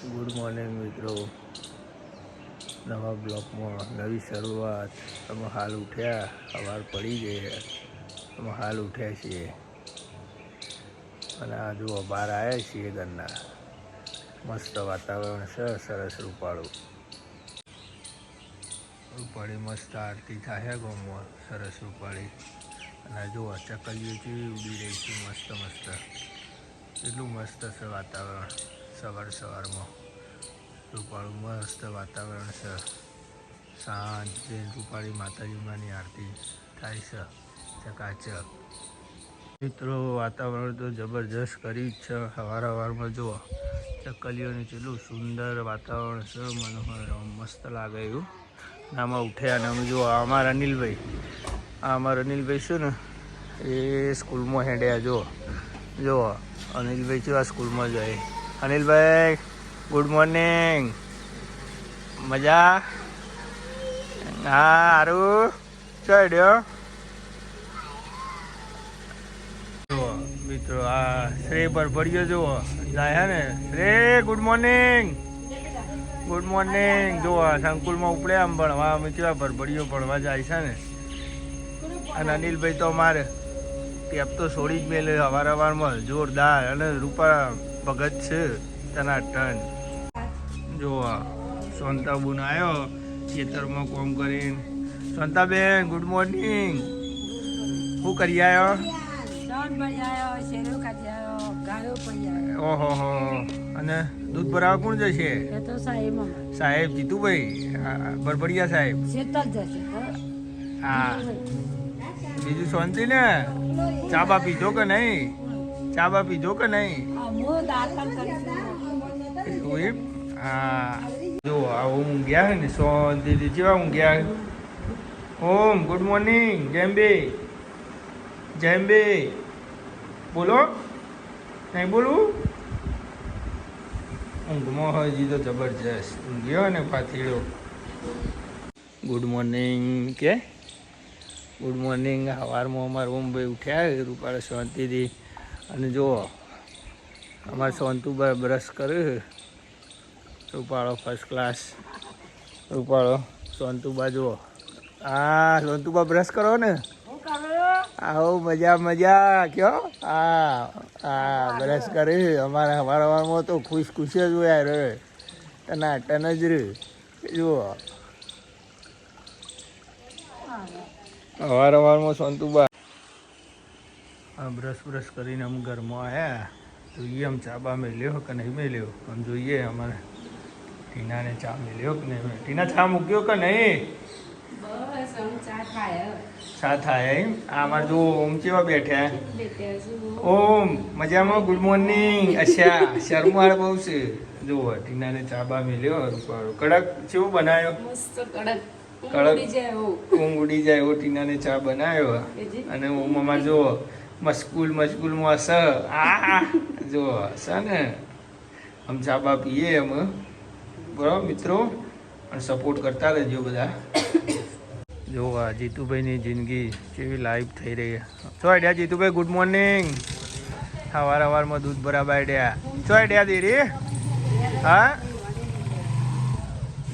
Good morning મિત્રો. નવા બ્લોકમાં નવી શરૂઆત. અમે હાલ ઉઠ્યા. સવાર પડી ગઈ અમે હાલ ઉઠ્યા છીએ. અને આ જુઓ, બહાર આવ્યા છીએ ઘરના. મસ્ત વાતાવરણ છે. સરસ રૂપાળું. રૂપાળી મસ્ત આરતી થાય ગામમાં. સરસ રૂપાળી. અને જુઓ, ચકલીઓ જેવી ઉડી રહી છે. મસ્ત મસ્ત. એટલું મસ્ત છે વાતાવરણ. સવાર સવારમાં. રૂપાળું મસ્ત વાતાવરણ છે. સાંજે રૂપાળી માતાજીમાંની આરતી થાય છે. ચકાચક. મિત્રો, વાતાવરણ તો જબરજસ્ત કરી જ છે. સવાર સવારમાં જુઓ. ચકલીઓનું કેટલું સુંદર વાતાવરણ છે. મનોહર મસ્ત લાગે એવું. આમાં ઉઠ્યા અને અમે જુઓ આમાં અનિલભાઈ. આ અમારા અનિલભાઈ છે ને? એ સ્કૂલમાં હેડ્યા, જુઓ. જુઓ, અનિલભાઈ કેવા સ્કૂલમાં જાય. અનિલભાઈ ગુડ મોર્નિંગ મજા? હા સારું ચડ્યો મિત્રો, આ શ્રે પર પડ્યો, જુઓ જાય ને? શ્રેય ગુડ મોર્નિંગ ગુડ મોર્નિંગ જુઓ સંકુલમાં ઉપડે આમ ભણવા અમે મિત્રો પર પડ્યો ભણવા જાય છે ને? અને અનિલભાઈ તો અમારે. ટેપ તો છોડી જ મેલે અવાર અવારમાં જોરદાર. અને રૂપા ભગત છે તના ટન. જો સોનતાબુન આવ્યો ખેતરમાં કોમ કરીને. સોનતાબેન ગુડ મોર્નિંગ શું કરી આવ્યો ઓહો હો અને દૂધ ભરાવા કોણ જશે? સાહેબ જીતુભાઈ. બરબડિયા સાહેબ. હા. બીજું શાંતિ ને? ચા બા પીધો કે નહીં? ચા બા પીજો કે નહીં? એવું એમ હા. જો આ ઓમ ઊંઘ્યા હે ને શાંતિથી જેવા ઊંઘ્યા ઓમ ગુડ મોર્નિંગ જેમ્બે જેમ્બે બોલો? નહીં બોલું? ઊંઘમાં હજી તો જબરજસ્ત. ઊંઘ્યો ને પાથીડો. ગુડ મોર્નિંગ કે? ગુડ મોર્નિંગ સવારમાં અમારા ઓમભાઈ ઉઠ્યા રૂપાળા શાંતિથી અને જુઓ, અમારે સોનતુબા બ્રશ કરે રૂપાળો ફર્સ્ટ ક્લાસ રૂપાળો સોનતુબા જુઓ. હા સોનતુબા બ્રશ કરો ને. આવો, મજા મજા. કયો? હા હા બ્રશ કરે અમારા હવાર તો ખુશ ખુશ જ હોય રે ટના ટન જ રે જુઓ. હવાર હવારમાં સોનતુબા બ્રશ બ્રશ કરીને અમે ઘરમાં આવ્યા જોઈએ આમ ચા બા મેલ્યો કે નહીં મેલ્યો આમ જોઈએ અમારે ટીનાને ચા મેલ્યો કે નહીં ટીના ચા મૂક્યો કે નહીં? ચા થાય એમ? આ અમારે જો ઓમ કેવા બેઠ્યા ઓમ મજામાં? ગુડ મોર્નિંગ અચ્છા શર્માળ બહુ છે. જુઓ ટીનાને ચા બા મેલ્યો રૂપાળો. કડક કેવું બનાવ્યો કડક. ઊંઘ ઉડી જાય એવો. ટીનાને ચા બનાવ્યો અને ઓમ અમારે જો મસ્કુલ મસ્કુલમાં સ. આ, જો, સ ને. આમ ચા પીએ અમે બરાબર, મિત્રો? અને સપોર્ટ કરતા રહેજો બધા. જો આ જીતુભાઈની જિંદગી કેવી લાઈફ થઈ રહી છે. આઈડિયા, જીતુભાઈ ગુડ મોર્નિંગ સવાર સવારમાં દૂધ ભરાવા આઈડિયા. છો આઈડિયા દીરી હા?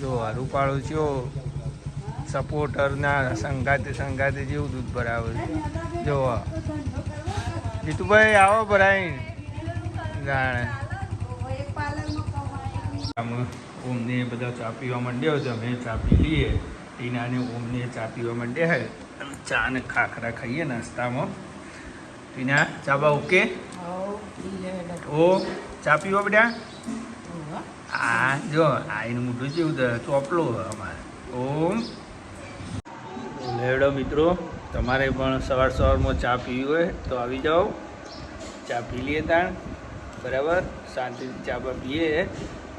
જો, આ રૂપાળું છો સપોર્ટરના સંગાતે સંગાતે જેવું દૂધ છે. જો. જીતુભાઈ આવો ભરાઈ. જાણે. ઓમને બધા ચા પીવા માંડ્યા તો અમે ચા પી લઈએ. ટીનાને ઓમને ચા પીવા માંડ્યા હે અને ચા ને ખાખરા ખાઈએ નાસ્તામાં. ટીના, ચા બા ઓકે? ઓ, ચા પીવા બેટા આ જો, આ એનું મોઢું જેવું ચોપલો અમારે. ઓમ. લેવડો મિત્રો, તમારે પણ સવાર સવારમાં ચા પીવી હોય તો આવી જાઓ. ચા પી લઈએ તાણ. બરાબર? શાંતિથી ચા બા પીએ.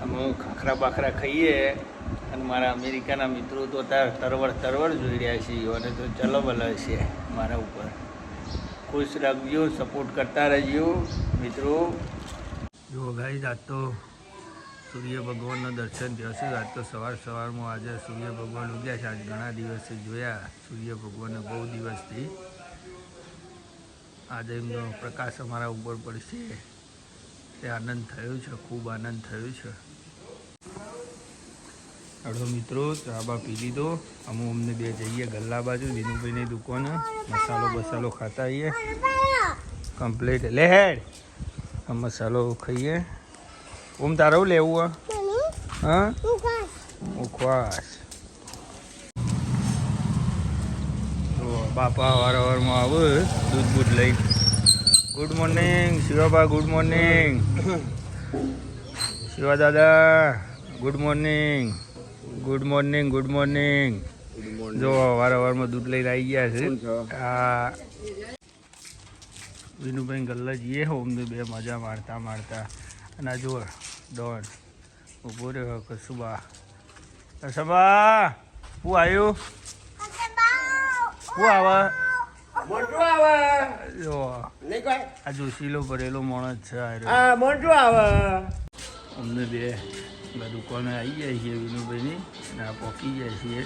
અમે ખાખરા બાખરા ખાઈએ. અને મારા અમેરિકાના મિત્રો તો ત્યાં તરવર તરવર જોઈ રહ્યા છે અને તો ચલો ભલે છે મારા ઉપર. ખુશ રાખજો સપોર્ટ કરતા રહેજો, મિત્રો. જુઓ ગાઈ આજ તો સૂર્ય ભગવાનનું દર્શન થયો છે. આજ તો સવાર સવારમાં આજે સૂર્ય ભગવાન ઉગ્યા છે. આજ ઘણા દિવસથી જોયા. સૂર્ય ભગવાનને બહુ દિવસથી આજે એમનો પ્રકાશ અમારા ઉપર પડશે. તે આનંદ થયો છે ખૂબ આનંદ થયો છે. અડો મિત્રો ચાબા પી લીધો. અમુ અમને બે જઈએ ગલ્લા બાજુ દિનુભાઈની દુકાને. મસાલો બસાલો ખાતા આવીએ કમ્પ્લીટ લે હેડ. આ મસાલો ખાઈએ. ઓમ તારું લેવું હા? હા ઉખવાસ તો બાપા વારવારમાં આવે દૂધ બૂધ લઈ. Good morning Shivaba good morning Shiva દાદા good morning good morning good morning જો વારંવારમાં દૂધ લઈને આવી ગયા છે. આ વિનુભાઈ ગલ્લા જઈએ હોમને બે મજા મારતા મારતા અને આ જુઓ દોડ ઊભો રહ્યો કસુબા કસબા હું આવ્યું? હું આવે. મોટું આવે. જો. નહીં કોઈ? આ જોશીલો ભરેલો માણસ છે આ મોટું આવે. અમને બે બધા દુકાને આવી જાય છે વિનુભાઈની અને આ પોકી જાય છીએ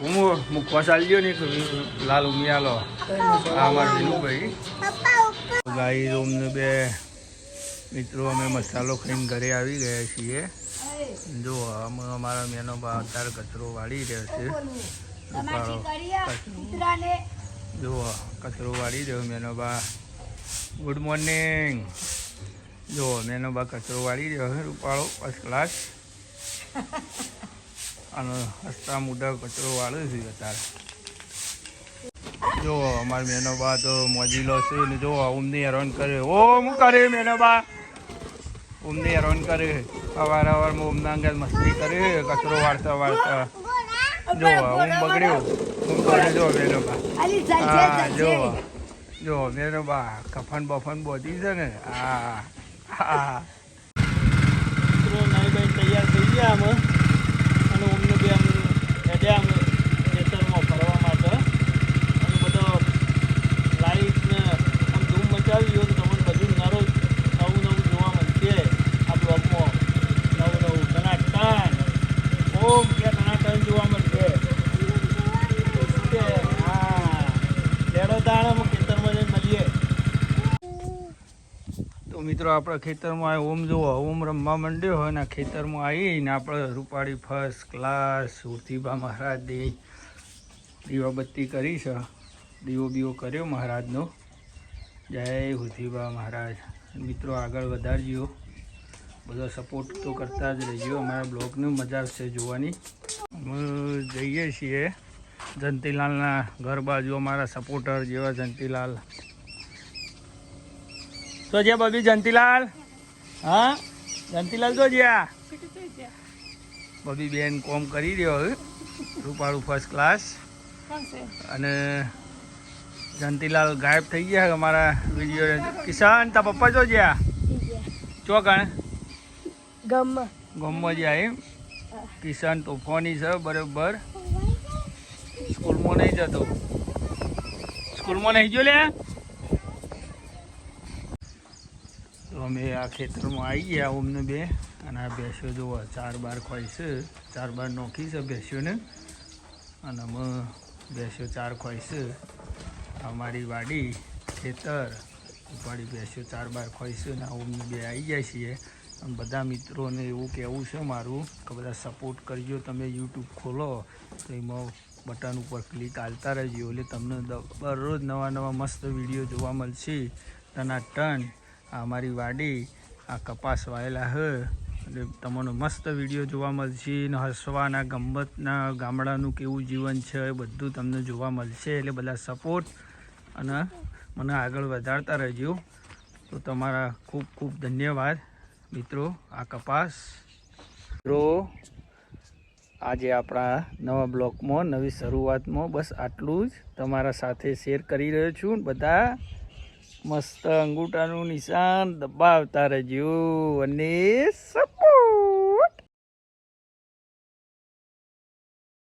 હું મૂકવા ચાલજો ને લાલ ઉમિયાલો આ અમારા વિનુભાઈ. ગાઈ અમને બે મિત્રો અમે મસાલો ખાઈને ઘરે આવી ગયા છીએ. જો અમે અમારા મેનો અત્યારે કચરો વાળી રહ્યો છે. જુઓ કચરો વાળી રહ્યો મેનોબા. ગુડ મોર્નિંગ જુઓ મેનોબા કચરો વાળી રહ્યો રૂપાળો ફર્સ્ટ ક્લાસ અને હસતા મોટા કચરો વાળો છે અત્યારે. જુઓ અમારે મેનોબા તો મોજીલો છે ને જુઓ ઓમની હેરાન કરે. ઓ હું કરે મેનોબા? બા ઊમની હેરાન કરે. અવાર અવારમાં ઊમના અંગે મસ્તી કરે કચરો વાળતા વાળતા. જો હું બગડ્યો. હું કરે જો મેનો બા. હા જો જો મેનો બા કફન બફન બોધી છે ને? હા હા મિત્રો તૈયાર થઈ ગયા અમે અને અમને બે આમ એટલે ખેતરમાં ફરવા માટે અને બધો લાઈટ ને આમ ધૂમ મચાવી હોય તો તમને બધું નરો નવું નવું જોવા મળશે આ બ્લોગમાં નવું નવું ટનાટન ઓમ કે ટનાટન જોવા મળશે કે હા લેડો દાણામાં ખેતરમાં જઈને મળીએ તો મિત્રો, આપણા ખેતરમાં ઓમ જુઓ, ઓમ રમવા માંડ્યો હોય ને ખેતરમાં આવીને આપણે રૂપાળી ફર્સ્ટ ક્લાસ સુરતીબા દે દીવાબત્તી કરી છે. દીવો બીવો કર્યો મહારાજનો. જય હુતીબા મહારાજ. મિત્રો, આગળ વધારજો. બધો સપોર્ટ તો કરતા જ રહેજો. અમારા બ્લોગને મજા આવશે જોવાની. અમે જઈએ છીએ જંતીલાલના ઘર બાજુ અમારા સપોર્ટર જેવા જંતીલાલ. તો જે બબી જંતીલાલ. હા? જંતીલાલ તો જ્યાં. બબી બેન કોમ કરી રહ્યો હવે. રૂપાળું ફર્સ્ટ ક્લાસ અને જંતીલાલ ગાયબ થઈ ગયા અમારા વીડિયો કિશન તા પપ્પા જો જ્યાં? ચો કણ ગમમાં. જ્યા એમ. કિશન તોફાની છે બરોબર. સ્કૂલમાં નહીં જતો. સ્કૂલમાં નહીં જો લે અમે આ ખેતરમાં આવી ગયા અમને બે. અને આ ભેંસો જોવો, ચાર બાર ખોઈ છે. ચાર બાર નોખી છે ભેંસોને. અને અમે ભેંસો ચાર ખોઈ છે. અમારી વાડી, ખેતર, ઉપાડી ભેંસો ચાર બાર ખોઈ છે ને અમને બે આવી જાય છીએ. અને બધા મિત્રોને એવું કહેવું છે મારું કે બધા સપોર્ટ કરજો, તમે યુટ્યુબ ખોલો, તો એમાં બટન ઉપર ક્લિક હાલતા રહેજો. એટલે તમને દરરોજ નવા નવા મસ્ત વીડિયો જોવા મળશે. ટના ટન આ અમારી વાડી, આ કપાસ વાયેલા હ. એટલે તમને મસ્ત વીડિયો જોવા મળશે ને હસવાના ગમતના ગામડાનું કેવું જીવન છે, એ બધું તમને જોવા મળશે. એટલે બધા સપોર્ટ અને મને આગળ વધારતા રહેજો. તો તમારા ખૂબ ખૂબ ધન્યવાદ. મિત્રો, આ કપાસ. મિત્રો, આજે આપણા નવા બ્લોકમાં, નવી શરૂઆતમાં બસ આટલું જ તમારા સાથે શેર કરી રહ્યો છું બધા. મસ્ત અંગૂઠાનું નિશાન દબાવતા રહેજો અને સપ